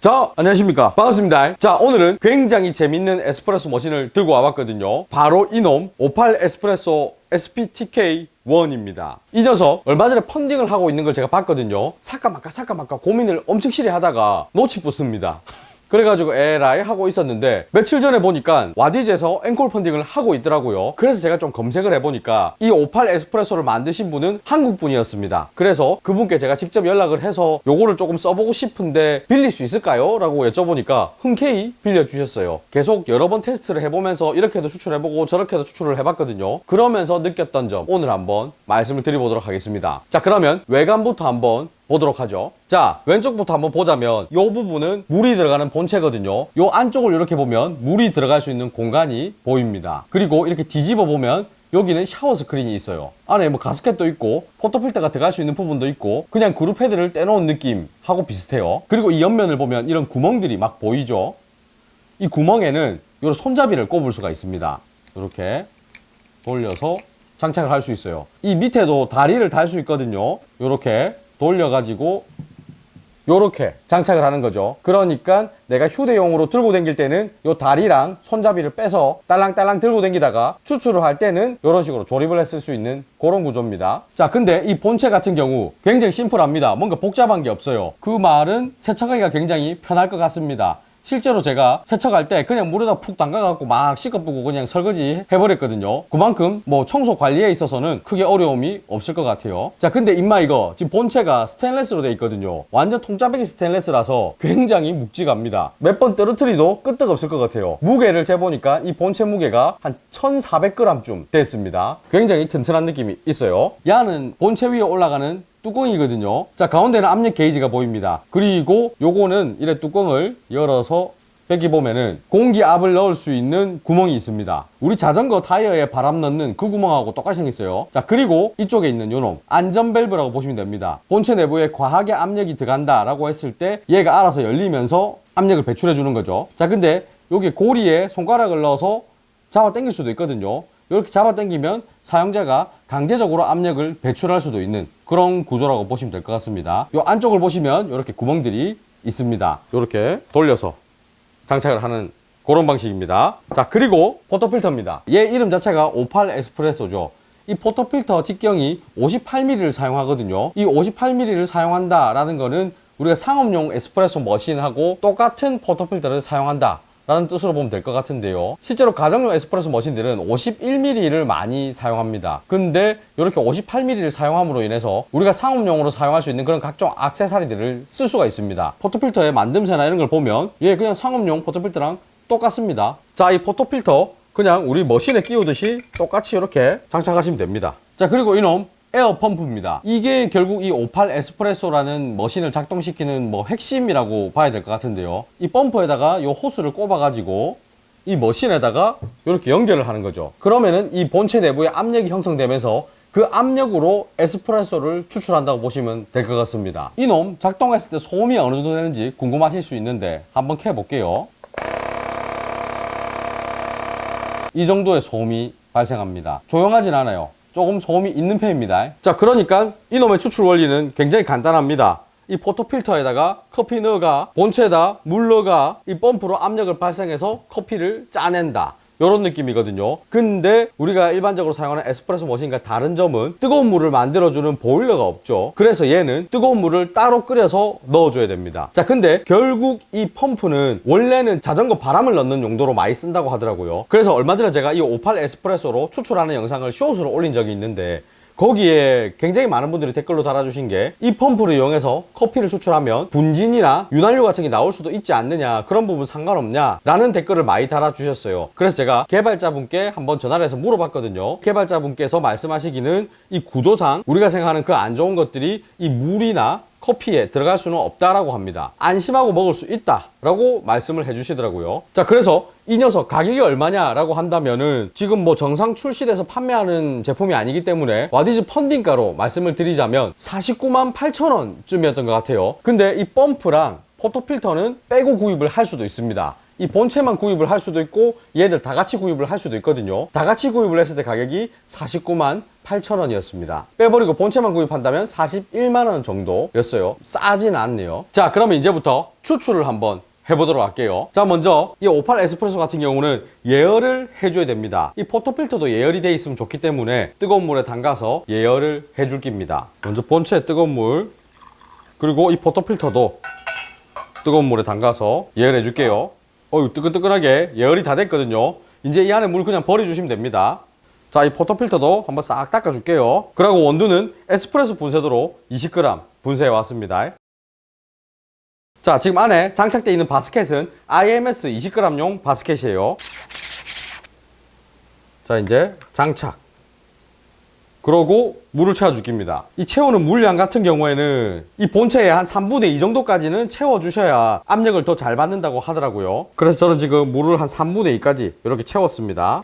자, 안녕하십니까. 반갑습니다. 자, 오늘은 굉장히 재밌는 에스프레소 머신을 들고 와봤거든요. 바로 이놈 58 에스프레소 SPTK1입니다. 이 녀석 얼마 전에 펀딩을 하고 있는 걸 제가 봤거든요. 살까 말까 살까 말까 고민을 엄청 실히 하다가 놓치 붙습니다. 그래가지고 에라이 하고 있었는데 며칠 전에 보니까 와디즈에서 앵콜 펀딩을 하고 있더라고요. 그래서 제가 좀 검색을 해보니까 이 58 에스프레소를 만드신 분은 한국 분이었습니다. 그래서 그분께 제가 직접 연락을 해서 요거를 조금 써보고 싶은데 빌릴 수 있을까요? 라고 여쭤보니까 흔쾌히 빌려주셨어요. 계속 여러 번 테스트를 해보면서 이렇게도 추출해보고 저렇게도 추출을 해봤거든요. 그러면서 느꼈던 점 오늘 한번 말씀을 드려보도록 하겠습니다. 자 그러면 외관부터 한번 보도록 하죠. 자, 왼쪽부터 한번 보자면 이 부분은 물이 들어가는 본체거든요. 이 안쪽을 이렇게 보면 물이 들어갈 수 있는 공간이 보입니다. 그리고 이렇게 뒤집어 보면 여기는 샤워 스크린이 있어요. 안에 뭐 가스켓도 있고 포토필터가 들어갈 수 있는 부분도 있고 그냥 그룹 헤드를 떼놓은 느낌하고 비슷해요. 그리고 이 옆면을 보면 이런 구멍들이 막 보이죠. 이 구멍에는 이런 손잡이를 꼽을 수가 있습니다. 이렇게 돌려서 장착을 할 수 있어요. 이 밑에도 다리를 달 수 있거든요. 이렇게 돌려가지고 요렇게 장착을 하는 거죠. 그러니까 내가 휴대용으로 들고 다닐 때는 요 다리랑 손잡이를 빼서 딸랑딸랑 들고 다니다가 추출을 할 때는 이런 식으로 조립을 했을 수 있는 그런 구조입니다. 자, 근데 이 본체 같은 경우 굉장히 심플합니다. 뭔가 복잡한 게 없어요. 그 말은 세척하기가 굉장히 편할 것 같습니다. 실제로 제가 세척할 때 그냥 물에다 푹 담가갖고 막 씻어보고 그냥 설거지 해버렸거든요. 그만큼 뭐 청소 관리에 있어서는 크게 어려움이 없을 것 같아요. 자, 근데 임마 이거 지금 본체가 스테인레스로 돼 있거든요. 완전 통짜배기 스테인레스라서 굉장히 묵직합니다. 몇 번 떨어뜨리도 끄떡없을 것 같아요. 무게를 재보니까 이 본체 무게가 한 1,400g쯤 됐습니다. 굉장히 튼튼한 느낌이 있어요. 야는 본체 위에 올라가는 뚜껑이거든요. 자, 가운데는 압력 게이지가 보입니다. 그리고 요거는 이래 뚜껑을 열어서 여기 보면은 공기압을 넣을 수 있는 구멍이 있습니다. 우리 자전거 타이어에 바람 넣는 그 구멍하고 똑같이 생겼어요. 자, 그리고 이쪽에 있는 요놈 안전 밸브라고 보시면 됩니다. 본체 내부에 과하게 압력이 들어간다 라고 했을 때 얘가 알아서 열리면서 압력을 배출해 주는 거죠. 자, 근데 여기 고리에 손가락을 넣어서 잡아 당길 수도 있거든요. 이렇게 잡아 당기면 사용자가 강제적으로 압력을 배출할 수도 있는 그런 구조라고 보시면 될 것 같습니다. 이 안쪽을 보시면 이렇게 구멍들이 있습니다. 이렇게 돌려서 장착을 하는 그런 방식입니다. 자, 그리고 포토필터입니다. 얘 이름 자체가 58 에스프레소죠. 이 포토필터 직경이 58mm를 사용하거든요. 이 58mm를 사용한다라는 거는 우리가 상업용 에스프레소 머신하고 똑같은 포토필터를 사용한다. 라는 뜻으로 보면 될 것 같은데요. 실제로 가정용 에스프레소 머신들은 51mm를 많이 사용합니다. 근데 이렇게 58mm를 사용함으로 인해서 우리가 상업용으로 사용할 수 있는 그런 각종 액세서리들을 쓸 수가 있습니다. 포토필터의 만듦새나 이런 걸 보면 얘 그냥 상업용 포토필터랑 똑같습니다. 자, 이 포토필터 그냥 우리 머신에 끼우듯이 똑같이 이렇게 장착하시면 됩니다. 자, 그리고 이놈 에어 펌프입니다. 이게 결국 이 58 에스프레소라는 머신을 작동시키는 뭐 핵심이라고 봐야 될 것 같은데요. 이 펌프에다가 이 호스를 꼽아가지고 이 머신에다가 이렇게 연결을 하는 거죠. 그러면은 이 본체 내부에 압력이 형성되면서 그 압력으로 에스프레소를 추출한다고 보시면 될 것 같습니다. 이놈 작동했을 때 소음이 어느 정도 되는지 궁금하실 수 있는데 한번 켜볼게요. 이 정도의 소음이 발생합니다. 조용하진 않아요. 조금 소음이 있는 편입니다. 자, 그러니까 이놈의 추출 원리는 굉장히 간단합니다. 이 포토 필터에다가 커피 넣어가 본체에다 물 넣어가 이 펌프로 압력을 발생해서 커피를 짜낸다. 이런 느낌이거든요. 근데 우리가 일반적으로 사용하는 에스프레소 머신과 다른 점은 뜨거운 물을 만들어주는 보일러가 없죠. 그래서 얘는 뜨거운 물을 따로 끓여서 넣어줘야 됩니다. 자, 근데 결국 이 펌프는 원래는 자전거 바람을 넣는 용도로 많이 쓴다고 하더라고요. 그래서 얼마 전에 제가 이 58 에스프레소로 추출하는 영상을 쇼스로 올린 적이 있는데 거기에 굉장히 많은 분들이 댓글로 달아주신 게 이 펌프를 이용해서 커피를 수출하면 분진이나 윤활유 같은 게 나올 수도 있지 않느냐 그런 부분 상관없냐 라는 댓글을 많이 달아주셨어요. 그래서 제가 개발자분께 한번 전화를 해서 물어봤거든요. 개발자분께서 말씀하시기는 이 구조상 우리가 생각하는 그 안 좋은 것들이 이 물이나 커피에 들어갈 수는 없다라고 합니다. 안심하고 먹을 수 있다라고 말씀을 해주시더라고요. 자, 그래서 이 녀석 가격이 얼마냐라고 한다면은 지금 뭐 정상 출시돼서 판매하는 제품이 아니기 때문에 와디즈 펀딩가로 말씀을 드리자면 49만 8천 원쯤이었던 것 같아요. 근데 이 펌프랑 포토필터는 빼고 구입을 할 수도 있습니다. 이 본체만 구입을 할 수도 있고 얘들 다 같이 구입을 할 수도 있거든요. 다 같이 구입을 했을 때 가격이 49만 48,000원이었습니다. 빼버리고 본체만 구입한다면 41만원 정도였어요. 싸진 않네요. 자, 그러면 이제부터 추출을 한번 해보도록 할게요. 자, 먼저 이 오팔 에스프레소 같은 경우는 예열을 해줘야 됩니다. 이 포토필터도 예열이 돼 있으면 좋기 때문에 뜨거운 물에 담가서 예열을 해줄 깁니다. 먼저 본체에 뜨거운 물, 그리고 이 포토필터도 뜨거운 물에 담가서 예열해 줄게요. 어유 뜨끈뜨끈하게 예열이 다 됐거든요. 이제 이 안에 물 그냥 버려주시면 됩니다. 자, 이 포토필터도 한번 싹 닦아줄게요. 그리고 원두는 에스프레소 분쇄도로 20g 분쇄해 왔습니다. 자, 지금 안에 장착되어 있는 바스켓은 IMS 20g용 바스켓이에요. 자, 이제 장착. 그러고 물을 채워줄 겁니다. 이 채우는 물량 같은 경우에는 이 본체의 한 3분의 2 정도까지는 채워 주셔야 압력을 더 잘 받는다고 하더라고요. 그래서 저는 지금 물을 한 3분의 2까지 이렇게 채웠습니다.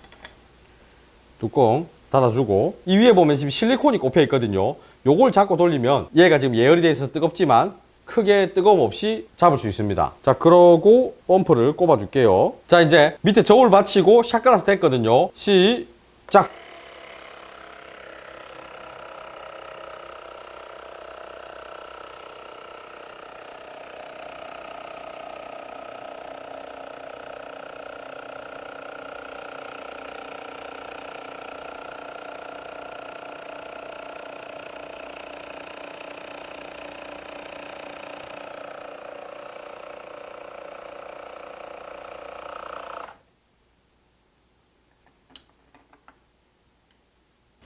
뚜껑 닫아주고 이 위에 보면 지금 실리콘이 꼽혀 있거든요. 요걸 잡고 돌리면 얘가 지금 예열이 돼 있어서 뜨겁지만 크게 뜨거움 없이 잡을 수 있습니다. 자, 그러고 펌프를 꼽아 줄게요. 자, 이제 밑에 저울 받치고 샷글라스 됐거든요. 시작!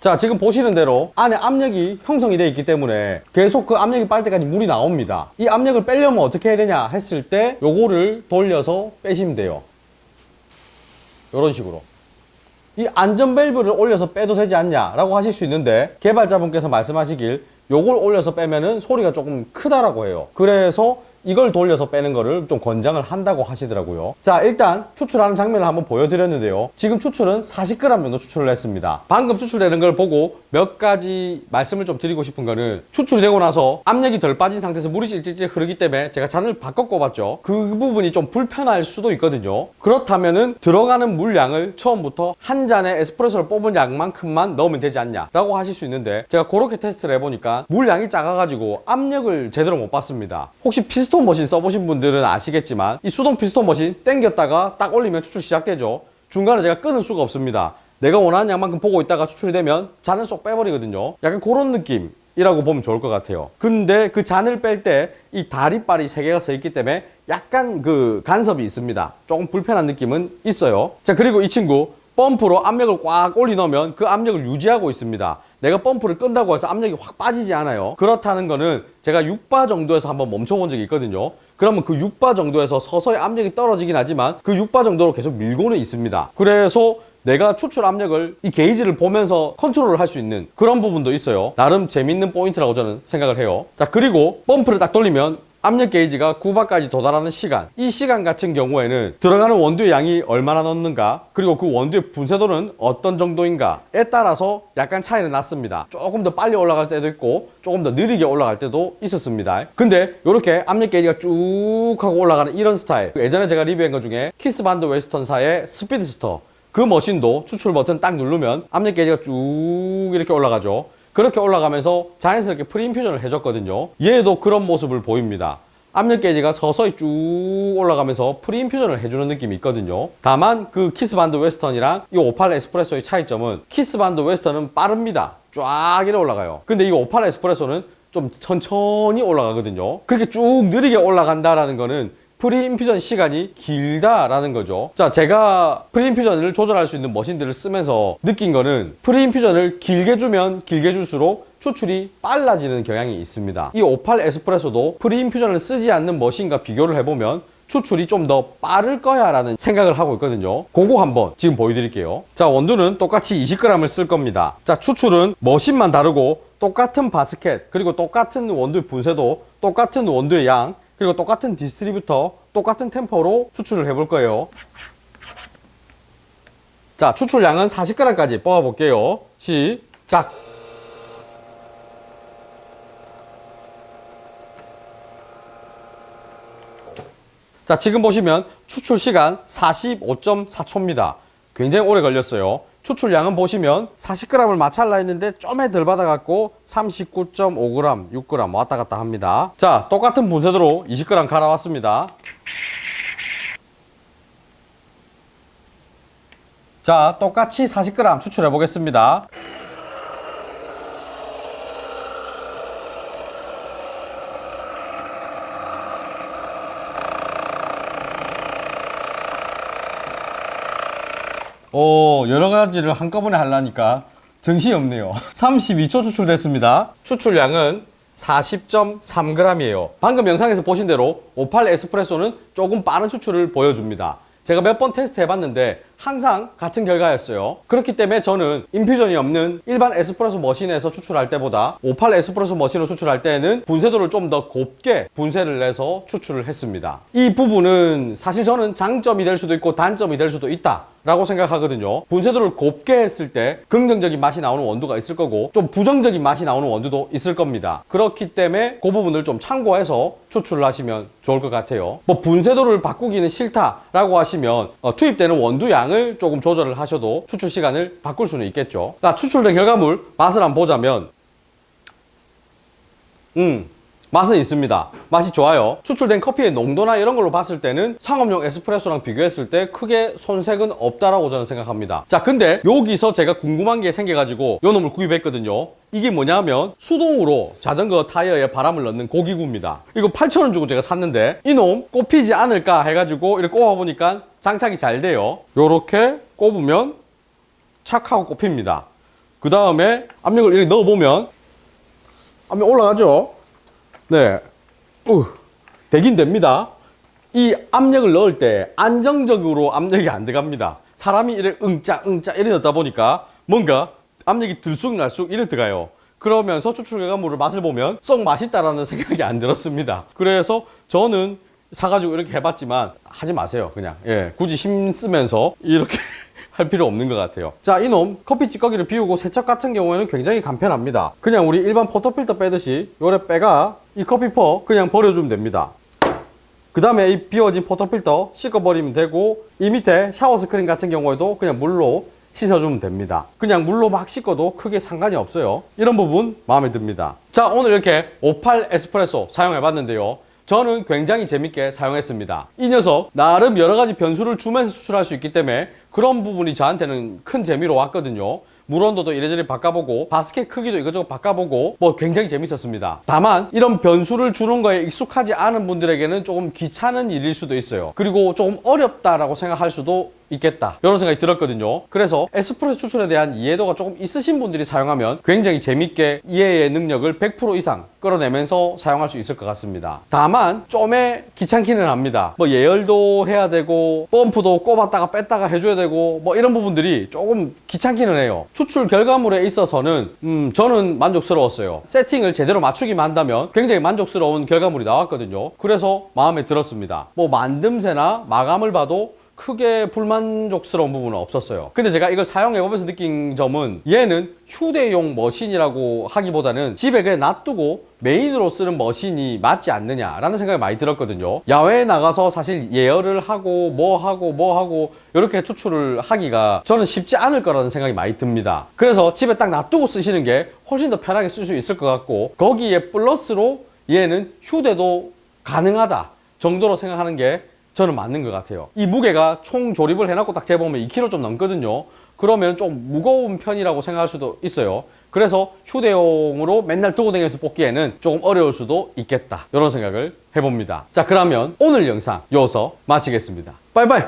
자, 지금 보시는 대로 안에 압력이 형성이 되어 있기 때문에 계속 그 압력이 빠질 때까지 물이 나옵니다. 이 압력을 빼려면 어떻게 해야 되냐 했을 때 요거를 돌려서 빼시면 돼요. 이런 식으로. 이 안전 밸브를 올려서 빼도 되지 않냐 라고 하실 수 있는데 개발자분께서 말씀하시길 요걸 올려서 빼면은 소리가 조금 크다라고 해요. 그래서 이걸 돌려서 빼는 거를 좀 권장을 한다고 하시더라고요. 자, 일단 추출하는 장면을 한번 보여드렸는데요. 지금 추출은 40g 정도 추출을 했습니다. 방금 추출되는 걸 보고 몇 가지 말씀을 좀 드리고 싶은 거는 추출이 되고 나서 압력이 덜 빠진 상태에서 물이 찔찔찔 흐르기 때문에 제가 잔을 바꿔 꼽았죠. 그 부분이 좀 불편할 수도 있거든요. 그렇다면은 들어가는 물량을 처음부터 한 잔의 에스프레소를 뽑은 양만큼만 넣으면 되지 않냐 라고 하실 수 있는데 제가 그렇게 테스트를 해보니까 물량이 작아가지고 압력을 제대로 못 받습니다. 혹시 피스톤 머신 써보신 분들은 아시겠지만 이 수동 피스톤 머신 땡겼다가 딱 올리면 추출 시작되죠. 중간에 제가 끊을 수가 없습니다. 내가 원하는 양만큼 보고 있다가 추출이 되면 잔을 쏙 빼버리거든요. 약간 그런 느낌 이라고 보면 좋을 것 같아요. 근데 그 잔을 뺄 때 이 다리빨이 세 개가 서 있기 때문에 약간 그 간섭이 있습니다. 조금 불편한 느낌은 있어요. 자, 그리고 이 친구 펌프로 압력을 꽉 올리 넣으면 그 압력을 유지하고 있습니다. 내가 펌프를 끈다고 해서 압력이 확 빠지지 않아요. 그렇다는 거는 제가 6바 정도에서 한번 멈춰본 적이 있거든요. 그러면 그 6바 정도에서 서서히 압력이 떨어지긴 하지만 그 6바 정도로 계속 밀고는 있습니다. 그래서 내가 추출 압력을 이 게이지를 보면서 컨트롤을 할 수 있는 그런 부분도 있어요. 나름 재밌는 포인트라고 저는 생각을 해요. 자, 그리고 펌프를 딱 돌리면 압력 게이지가 9바까지 도달하는 시간. 이 시간 같은 경우에는 들어가는 원두의 양이 얼마나 넣는가 그리고 그 원두의 분쇄도는 어떤 정도인가에 따라서 약간 차이는 났습니다. 조금 더 빨리 올라갈 때도 있고 조금 더 느리게 올라갈 때도 있었습니다. 근데 이렇게 압력 게이지가 쭉 하고 올라가는 이런 스타일. 예전에 제가 리뷰한 것 중에 키스반드 웨스턴사의 스피드스터 그 머신도 추출 버튼 딱 누르면 압력 게이지가 쭉 이렇게 올라가죠 그렇게 올라가면서 자연스럽게 프리인퓨전을 해줬거든요. 얘도 그런 모습을 보입니다. 압력 게이지가 서서히 쭉 올라가면서 프리인퓨전을 해주는 느낌이 있거든요. 다만 그 키스반드 웨스턴이랑 이 오팔 에스프레소의 차이점은 키스반드 웨스턴은 빠릅니다. 쫙 이래 올라가요. 근데 이 오팔 에스프레소는 좀 천천히 올라가거든요. 그렇게 쭉 느리게 올라간다라는 거는 프리인퓨전 시간이 길다라는 거죠. 자, 제가 프리인퓨전을 조절할 수 있는 머신들을 쓰면서 느낀 거는 프리인퓨전을 길게 주면 길게 줄수록 추출이 빨라지는 경향이 있습니다. 이 오팔 에스프레소도 프리인퓨전을 쓰지 않는 머신과 비교를 해보면 추출이 좀 더 빠를 거야 라는 생각을 하고 있거든요. 그거 한번 지금 보여드릴게요. 자, 원두는 똑같이 20g을 쓸 겁니다. 자, 추출은 머신만 다르고 똑같은 바스켓, 그리고 똑같은 원두의 분쇄도, 똑같은 원두의 양, 그리고 똑같은 디스트리뷰터, 똑같은 템포로 추출을 해볼 거예요. 자, 추출량은 40g까지 뽑아볼게요. 시작! 자, 지금 보시면 추출 시간 45.4초입니다. 굉장히 오래 걸렸어요. 추출량은 보시면 40g을 마찰라 했는데 좀에 덜 받아갖고 39.5g, 6g 왔다 갔다 합니다. 자, 똑같은 분쇄도로 20g 갈아왔습니다. 자, 똑같이 40g 추출해 보겠습니다. 오, 여러 가지를 한꺼번에 하려니까 정신이 없네요. 32초 추출됐습니다. 추출량은 40.3g이에요. 방금 영상에서 보신 대로 58 에스프레소는 조금 빠른 추출을 보여줍니다. 제가 몇 번 테스트 해봤는데 항상 같은 결과였어요. 그렇기 때문에 저는 인퓨전이 없는 일반 에스프레소 머신에서 추출할 때보다 58 에스프레소 머신으로 추출할 때는 분쇄도를 좀 더 곱게 분쇄를 내서 추출을 했습니다. 이 부분은 사실 저는 장점이 될 수도 있고 단점이 될 수도 있다. 라고 생각하거든요. 분쇄도를 곱게 했을 때 긍정적인 맛이 나오는 원두가 있을 거고 좀 부정적인 맛이 나오는 원두도 있을 겁니다. 그렇기 때문에 그 부분을 좀 참고해서 추출을 하시면 좋을 것 같아요. 뭐 분쇄도를 바꾸기는 싫다 라고 하시면 어, 투입되는 원두 양을 조금 조절을 하셔도 추출 시간을 바꿀 수는 있겠죠. 자, 추출된 결과물 맛을 한번 보자면 음, 맛은 있습니다. 맛이 좋아요. 추출된 커피의 농도나 이런 걸로 봤을 때는 상업용 에스프레소랑 비교했을 때 크게 손색은 없다라고 저는 생각합니다. 자, 근데 여기서 제가 궁금한 게 생겨가지고 요 놈을 구입했거든요. 이게 뭐냐면 수동으로 자전거 타이어에 바람을 넣는 고기구입니다. 이거 8,000원 주고 제가 샀는데 이놈 꼽히지 않을까 해가지고 이렇게 꼽아보니까 장착이 잘 돼요. 요렇게 꼽으면 착 하고 꼽힙니다. 그 다음에 압력을 이렇게 넣어보면 압력 올라가죠? 네. 우, 되긴 됩니다. 이 압력을 넣을 때 안정적으로 압력이 안 들어갑니다. 사람이 이래 응짜 응짜 이래 넣다 보니까 뭔가 압력이 들쑥날쑥 이래 들어가요. 그러면서 추출 결과물을 맛을 보면 썩 맛있다라는 생각이 안 들었습니다. 그래서 저는 사가지고 이렇게 해봤지만 하지 마세요. 그냥 예 굳이 힘 쓰면서 이렇게 할 필요 없는 것 같아요. 자, 이놈 커피 찌꺼기를 비우고 세척 같은 경우에는 굉장히 간편합니다. 그냥 우리 일반 포터필터 빼듯이 요래 빼가 이 커피퍼 그냥 버려주면 됩니다. 그 다음에 이 비워진 포터필터 씻어버리면 되고 이 밑에 샤워 스크린 같은 경우에도 그냥 물로 씻어주면 됩니다. 그냥 물로 막 씻어도 크게 상관이 없어요. 이런 부분 마음에 듭니다. 자, 오늘 이렇게 58 에스프레소 사용해 봤는데요. 저는 굉장히 재밌게 사용했습니다. 이 녀석 나름 여러 가지 변수를 주면서 수출할 수 있기 때문에 그런 부분이 저한테는 큰 재미로 왔거든요. 물 온도도 이래저래 바꿔보고 바스켓 크기도 이것저것 바꿔보고 뭐 굉장히 재밌었습니다. 다만 이런 변수를 주는 거에 익숙하지 않은 분들에게는 조금 귀찮은 일일 수도 있어요. 그리고 조금 어렵다라고 생각할 수도 있겠다. 이런 생각이 들었거든요. 그래서 에스프레소 추출에 대한 이해도가 조금 있으신 분들이 사용하면 굉장히 재밌게 이해의 능력을 100% 이상 끌어내면서 사용할 수 있을 것 같습니다. 다만 좀에 귀찮기는 합니다. 뭐 예열도 해야 되고 펌프도 꼽았다가 뺐다가 해줘야 되고 뭐 이런 부분들이 조금 귀찮기는 해요. 추출 결과물에 있어서는 음 저는 만족스러웠어요. 세팅을 제대로 맞추기만 한다면 굉장히 만족스러운 결과물이 나왔거든요. 그래서 마음에 들었습니다. 뭐 만듦새나 마감을 봐도 크게 불만족스러운 부분은 없었어요. 근데 제가 이걸 사용해보면서 느낀 점은 얘는 휴대용 머신이라고 하기보다는 집에 그냥 놔두고 메인으로 쓰는 머신이 맞지 않느냐라는 생각이 많이 들었거든요. 야외에 나가서 사실 예열을 하고 뭐 하고 뭐 하고 이렇게 추출을 하기가 저는 쉽지 않을 거라는 생각이 많이 듭니다. 그래서 집에 딱 놔두고 쓰시는 게 훨씬 더 편하게 쓸 수 있을 것 같고 거기에 플러스로 얘는 휴대도 가능하다 정도로 생각하는 게 저는 맞는 것 같아요. 이 무게가 총 조립을 해놓고 딱 재보면 2kg 좀 넘거든요. 그러면 좀 무거운 편이라고 생각할 수도 있어요. 그래서 휴대용으로 맨날 두고 다니면서 뽑기에는 조금 어려울 수도 있겠다. 이런 생각을 해봅니다. 자, 그러면 오늘 영상 여기서 마치겠습니다. 바이바이!